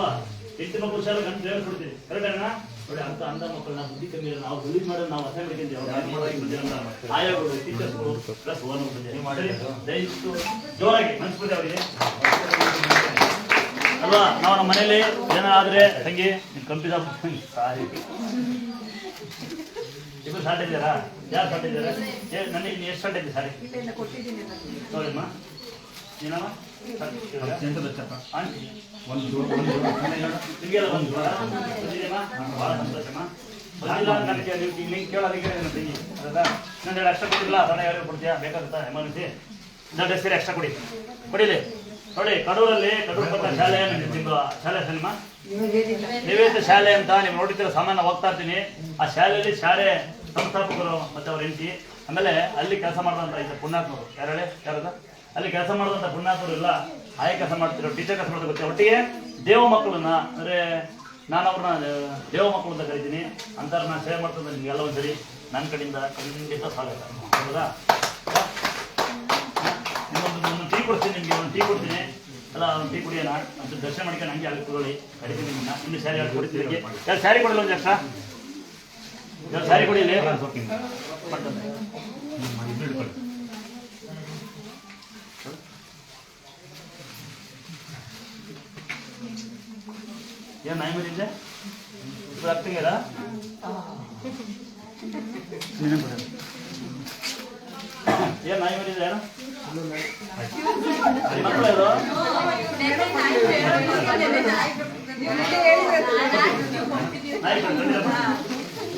ಅಲ್ವಾ ಹೆಂಡತಿ ಮಕ್ಕಳು ಶಾಲೆ ಗಂಟು ಹೇಳ್ಕೊಡ್ತೀವಿ ಕೊಡ್ತೀವಿ ಕರೆಕ್ಟ್ ಅಣ್ಣ? ನೋಡಿ ಅಂತ ಅಂದ ಮಕ್ಕಳನ್ನ ಬುದ್ಧಿ ಕಮ್ಮಿ ಇಲ್ಲ. ನಾವು ರಿಲೀಸ್ ಮಾಡೋದು ನಾವು ಅಸೈನ್ ಮಾಡ್ಕೊಂತೀವಿ ಆಯೋಗಗಳು ಟೀಚರ್ಸ್ಗಳು ಪ್ಲಸ್ ಓನ್ ಮಾಡಿ ದಯವಿಟ್ಟು ಜೋರಾಗಿ ಮನ್ಸ್ಬಿಡಿ ಅವರಿಗೆ. ಅಲ್ವಾ? ನಾವು ನಮ್ಮ ಮನೇಲಿ ಏನಾದ್ರೆ ತಂಗಿ ನಿಮ್ ಕಂಪಿದ ಸಾರಿ. ಇಬ್ಬರು ಸಾಟ್ ಇದ್ದೀರಾ? ಯಾರು ಸಾಟ್ ಇದ್ದೀರಾ? ನನಗೆ ಎಷ್ಟು ಸಾಟ್ ಇದೆ ಸಾರಿ? ನೋಡಿಮ್ಮ ಏನಮ್ಮ ಒಂದು ನಾನು ಎರಡು ಎಕ್ಸ್ಟ್ರಾ ಕೊಟ್ಟಿಲ್ಲ ಕೊಡ್ತೀಯಾ ಬೇಕಾಗುತ್ತಾ ಸೇರಿ ಎಕ್ಸ್ಟ್ರಾ ಕೊಡಿ ಕೊಡಿಲಿ ನೋಡಿ ಕಡೂರಲ್ಲಿ ಕಡೂರು ಶಾಲೆ ಶಾಲೆ ಸಿನಿಮಾ ನಿವೇದ ಶಾಲೆ ಅಂತ ನೀವು ನೋಡಿದ್ರೆ ಸಾಮಾನ್ಯ ಹೋಗ್ತಾ ಇರ್ತೀನಿ ಆ ಶಾಲೆಯಲ್ಲಿ ಶಾಲೆ ಸಂಸ್ಥಾಪಕರು ಮತ್ತೆ ಅವ್ರ ಹೆಂಡತಿ ಆಮೇಲೆ ಅಲ್ಲಿ ಕೆಲಸ ಮಾಡಿದಂತ ಇದ್ದ ಪುಣ್ಯಾತ್ಮರು ಯಾರು ಹೇಳಿ ಯಾರದ ಅಲ್ಲಿ ಕೆಲಸ ಮಾಡಿದಂತ ಪುಣ್ಯಾತ್ಮರು ಇಲ್ಲ. ಆಯ ಕೆಲಸ ಮಾಡ್ತಿರೋ ಟೀಚರ್ ಕೆಲಸ ಮಾಡೋದು ಗೊತ್ತೆ ಒಟ್ಟಿಗೆ ದೇವ ಮಕ್ಕಳನ್ನ ಅಂದ್ರೆ ನಾನು ಅವ್ರನ್ನ ದೇವ ಮಕ್ಕಳು ಅಂತ ಕರಿತೀನಿ. ಅಂತಾರೆ ನಾನು ಸೇವೆ ಮಾಡ್ತಂದ್ರೆ ನಿಮ್ಗೆಲ್ಲ ಒಂದ್ಸರಿ ನನ್ನ ಕಡೆಯಿಂದ ಖಂಡಿತ ಸ್ವಾಗತ. ಹೌದಾ? ನಿಮ್ಮೊಂದು ಒಂದು ಟೀ ಕೊಡ್ತೀನಿ ನಿಮಗೆ ಒಂದು ಟೀ ಕೊಡ್ತೀನಿ. ಅಲ್ಲ ಒಂದು ಟೀ ಕುಡಿಯೋಣ. ಅಂತ ದರ್ಶನ ಮಾಡ್ಕೊಂಡು ಹಂಗೆ ಅಲ್ಲಿ ಕೂತ್ಕೊಳ್ಳಿ. ಕರಿತೀನಿ ನಿಮ್ಮನ್ನ. ಇನ್ನು ಸ್ಯಾರಿ ಅಲ್ಲಿ ಕೊಡ್ತೀನಿ ನಿಮಗೆ ಯಾರು ಸ್ಯಾರಿ ಕೊಡಲ್ಲ ಒಂದು ಲಕ್ಷ? ಯಾರು ಸ್ಯಾರಿ ಕೊಡಿಲಿ ಮಾಡ್ತಂತೆ ಏನು ನಾಯಿ ಬಂದಿದ್ದೆ ಇಬ್ಬರು ಆಗ್ತಿದ್ದೀರಾ ಏನು ನಾಯಿ ಬಂದಿದೆ ಯಾರು ಮಕ್ಕಳು ಯಾರು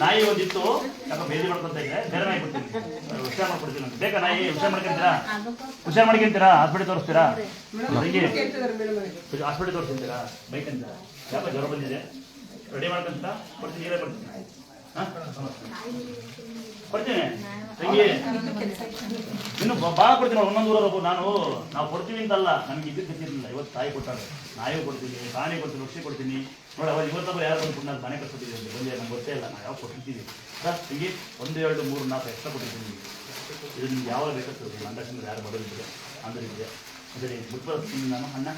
ನಾಯಿ ಒಂದಿತ್ತು, ಯಾಕೋ ಬೇದಿ ಮಾಡ್ಕೊಂತ ಇದ್ರೆ ಬೇರೆ ನಾಯಿ ಕೊಡ್ತೀನಿ. ಹುಷಾರ್ ಮಾಡ್ಕೊಡ್ತೀನಿ ಅಂತ. ಬೇಕಾ ನಾಯಿ, ಹುಷಾರ್ ಮಾಡ್ಕೊಂತೀರಾ? ಹುಷಾರ್ ಮಾಡ್ಕೊಂತೀರಾ? ಹಾಸ್ಪಿಟಲ್ ತೋರಿಸ್ತೀರಾ? ಹಿಂಗೆ ಹಾಸ್ಪಿಟಲ್ ತೋರಿಸ್ತೀರಾ ಬೈಕ್ ಅಂತ. ಯಾಕೋ ಜ್ವರ ಬಂದಿದೆ. ರೆಡಿ ಮಾಡ್ಕೊಂತ ಕೊಡ್ತೀನಿ ನೀರೇ ಕೊಡ್ತೀನಿ. ಹಾಂ? ಕೊಡ್ತೀನಿ. ತಂಗಿ ಇನ್ನು ಬಾ ಭಾಳ ಕೊಡ್ತೀನಿ ಒಂದೊಂದು ಊರಲ್ಲಿ ಒಬ್ಬ ನಾನು ನಾವು ಕೊಡ್ತೀವಿ ಅಂತಲ್ಲ ನನಗೆ ಇದು ಗೊತ್ತಿರಲಿಲ್ಲ. ಇವತ್ತು ತಾಯಿ ಕೊಟ್ಟಾರೆ ನಾಯಿ ಕೊಡ್ತೀನಿ ತಾನೇ ಕೊಡ್ತೀನಿ ರುಚಿ ಕೊಡ್ತೀನಿ. ನೋಡಿ ಅವಾಗ ಇವತ್ತೊಬ್ಬರು ಯಾರು ಬಂದು ನಾನು ಮನೆ ಕಟ್ಟಿದ್ದೀನಿ ಅಂತ ಬಂದೆ ನಮ್ಗೆ ಗೊತ್ತೇ ಇಲ್ಲ. ನಾವು ಯಾವ ಕೊಟ್ಟಿದ್ದೀವಿ ಸರ್ ಹಿಂಗೆ ಒಂದು ಎರಡು ಮೂರು ನಾಲ್ಕು ಎಕ್ಸ್ಟ್ರಾ ಕೊಟ್ಟಿದ್ದೀನಿ. ಇದು ನಿಮ್ಗೆ ಯಾವಾಗ ಬೇಕಾಗ್ತದೆ ನನ್ನ ದರ್ಶನ ಯಾರು ಬರೋದಿದೆ ಅಂದ್ರೆ ಇದೆ ಸರಿ ಬಿಟ್ಬರ್ತೀನಿ ನಾನು ಅಣ್ಣ.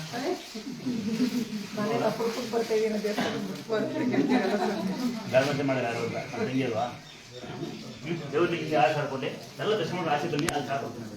ಗರ್ಭತೆ ಮಾಡಿ ಯಾರು ಇಲ್ಲ? ಅಲ್ವಾ? దేవుడికి ఆశ పడకుండా నల్ల దశముడు రాసి అది సాగుతుంది.